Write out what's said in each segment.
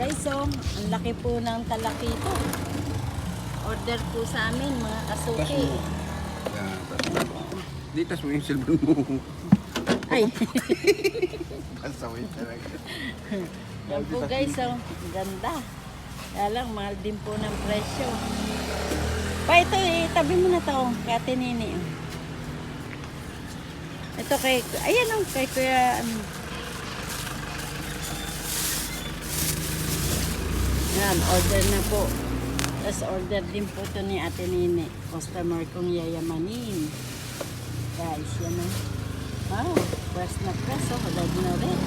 Guys, so, ang laki po ng talakito. Order po sa amin, mga kasuki. Yan, tas mo. Di, tas mo yung cellphone mo. Ay, talaga. yan po guys, so, ang ganda. Kaya lang, mahal din po ng presyo. Pa, ito, itabi mo na to, kay Ate Nini. oh. Ito kay, ayan o, kay Kuya, ano. Yan, order na po. Tapos order din po to ni Ate Nini. Customer kong yayamanin. Guys, yan o. Wow, press na press oh, red na red.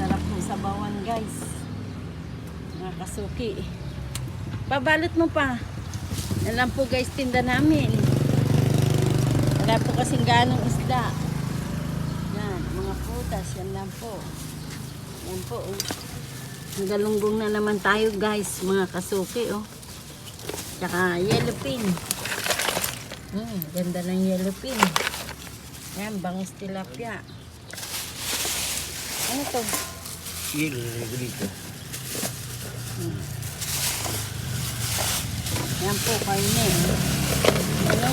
Sarap ng sabawan guys. Mga kasuki. Pabalot mo pa. Yan po guys tinda namin. Wala po kasing ganong isda. Yan, mga putas, yan lang po. Yan po oh. Nagalunggong na naman tayo guys, mga kasuki oh. Tsaka yellow pin. Hmm, ganda ng yellow pin. Yan, bangus tilapia. Ano to? Sige, dito. Yan po, kaine. Ano?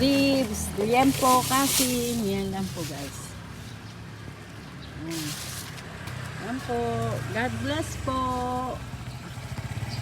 Ribs, liempo, kasi. Yan lang po, guys. Yan. Yan po. God bless po.